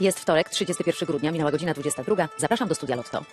Jest wtorek, 31 grudnia, minęła godzina 22. Zapraszam do studia Lotto.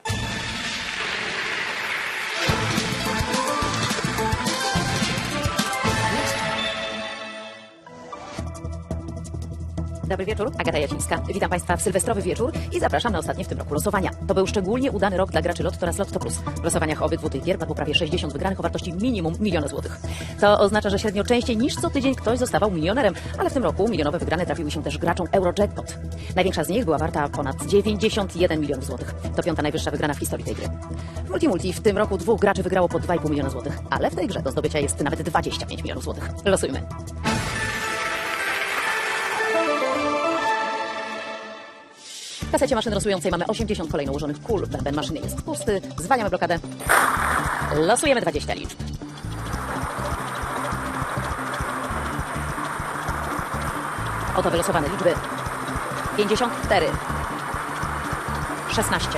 Dobry wieczór, Agata Jasińska. Witam Państwa w sylwestrowy wieczór i zapraszam na ostatnie w tym roku losowania. To był szczególnie udany rok dla graczy Lotto oraz Lotto Plus. W losowaniach obydwu tych gier padło prawie 60 wygranych o wartości minimum miliona złotych. To oznacza, że średnio częściej niż co tydzień ktoś zostawał milionerem, ale w tym roku milionowe wygrane trafiły się też graczom Eurojackpot. Największa z nich była warta ponad 91 milionów złotych. To piąta najwyższa wygrana w historii tej gry. W Multimulti w tym roku dwóch graczy wygrało po 2,5 miliona złotych, ale w tej grze do zdobycia jest nawet 25 milionów złotych. Losujmy. W kasecie maszyn losującej mamy 80 kolejno ułożonych kul. Bęben maszyny jest pusty. Zwalniamy blokadę. Losujemy 20 liczb. Oto wylosowane liczby. 54 16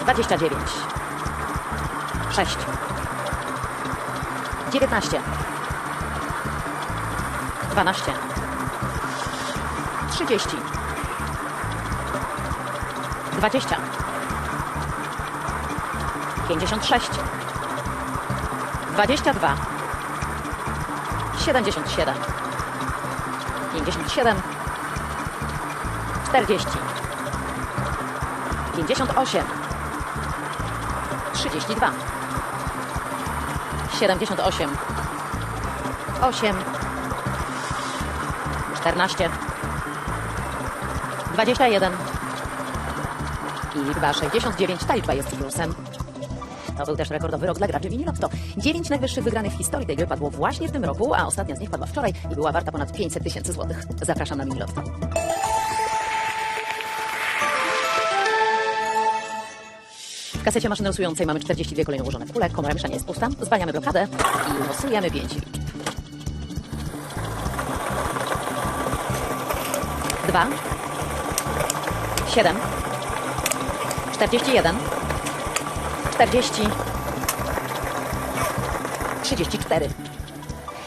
29 6 19 12 30 20 56 22 77 57 40 58 32 78 8 14 21 i liczba 69, ta liczba jest plusem. To był też rekordowy rok dla graczy Winilotto. Dziewięć najwyższych wygranych w historii tej gry padło właśnie w tym roku, a ostatnia z nich padła wczoraj i była warta ponad 500 tysięcy złotych. Zapraszam na Winilotto. W kasecie maszyny losującej mamy 42 kolejno ułożone kule, komora mieszania jest pusta, zwalniamy blokadę i losujemy 5 liczb. 2 7 41 40 34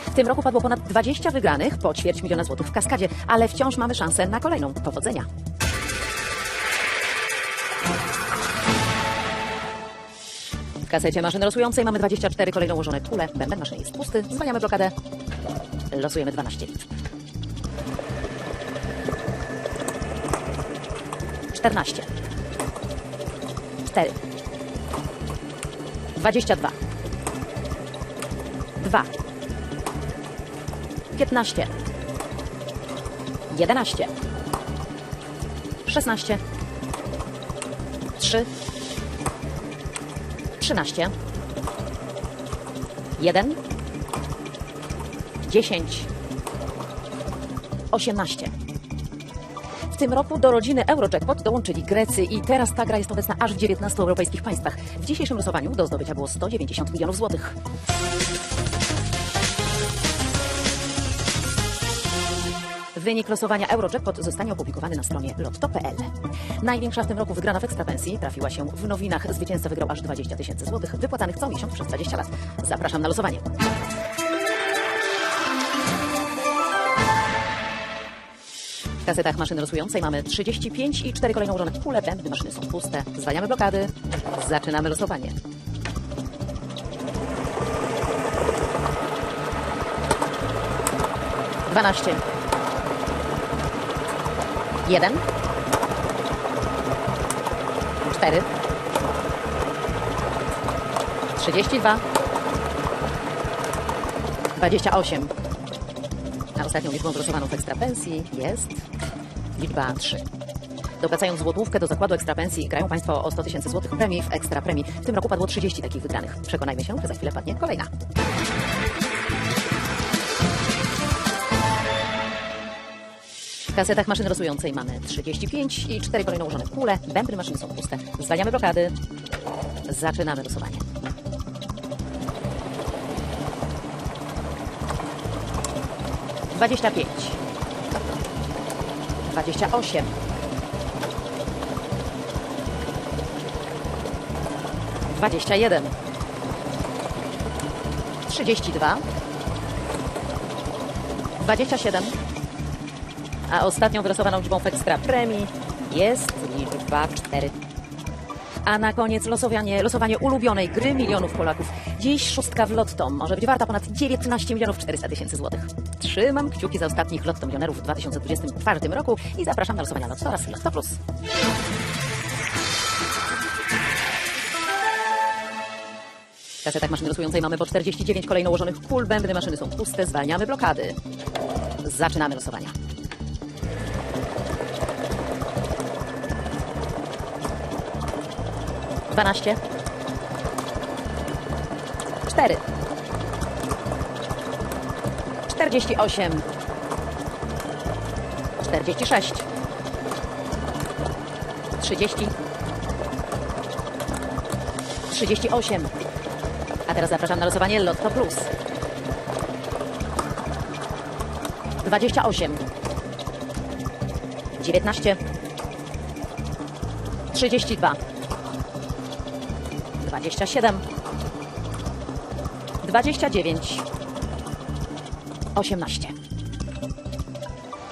w tym roku padło ponad 20 wygranych po ćwierć miliona złotych w kaskadzie, ale wciąż mamy szansę na kolejną. Powodzenia! W kasecie maszyny losującej mamy 24 kolejno ułożone kule. Bęben maszyny jest pusty. Zwalniamy blokadę. Losujemy 12 liczb. 14 4 22 2 15 11 16 3 13 1 10 18 w tym roku do rodziny Eurojackpot dołączyli Grecy i teraz ta gra jest obecna aż w 19 europejskich państwach. W dzisiejszym losowaniu do zdobycia było 190 milionów złotych. Wynik losowania Eurojackpot zostanie opublikowany na stronie lotto.pl. Największa w tym roku wygrana w ekstrapensji trafiła się w nowinach. Zwycięzca wygrał aż 20 tysięcy złotych, wypłacanych co miesiąc przez 20 lat. Zapraszam na losowanie. Kasetach maszyny losującej mamy 35 i 4 kolejno ułożone kule. Bębny maszyny są puste. Zwalniamy blokady. Zaczynamy losowanie. Dwanaście. Jeden. Cztery. Trzydzieści dwa. Dwadzieścia osiem. A ostatnią liczbą wylosowaną w ekstrapensji jest liczba 3. Dopłacając złotówkę do zakładu ekstrapensji, grają Państwo o 100 tysięcy złotych premii w ekstra premii. W tym roku padło 30 takich wygranych. Przekonajmy się, że za chwilę padnie kolejna. W kasetach maszyny losującej mamy 35 i 4 kolejno ułożone kule. Bębny maszyny są puste. Zwalniamy blokady. Zaczynamy losowanie. Dwadzieścia pięć. Dwadzieścia osiem. Dwadzieścia jeden. Trzydzieści dwa. Dwadzieścia siedem. A ostatnią wylosowaną liczbą w ekstra premii jest liczba 4. A na koniec losowanie, losowanie ulubionej gry milionów Polaków. Dziś szóstka w Lotto może być warta ponad 19 milionów 400 tysięcy złotych. Trzymam kciuki za ostatnich Lotto milionerów w 2024 roku i zapraszam na losowania Lotto oraz Lotto Plus. W kasetach maszyny losującej mamy po 49 kolejno ułożonych kul. Bębny maszyny są puste. Zwalniamy blokady. Zaczynamy losowania. Dwanaście. Cztery. Czterdzieści osiem. Czterdzieści sześć. Trzydzieści. Trzydzieści osiem. A teraz zapraszam na losowanie Lotto Plus. 28 19 32 27 29 18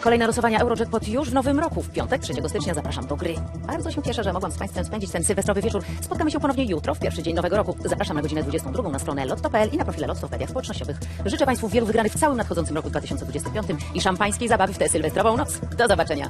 Kolejne losowania Eurojackpot już w nowym roku. W piątek, 3 stycznia zapraszam do gry. Bardzo się cieszę, że mogłam z Państwem spędzić ten sylwestrowy wieczór. Spotkamy się ponownie jutro, w pierwszy dzień nowego roku. Zapraszam na godzinę 22 na stronę lotto.pl i na profile Lotto w mediach społecznościowych. Życzę Państwu wielu wygranych w całym nadchodzącym roku 2025 i szampańskiej zabawy w tę sylwestrową noc. Do zobaczenia.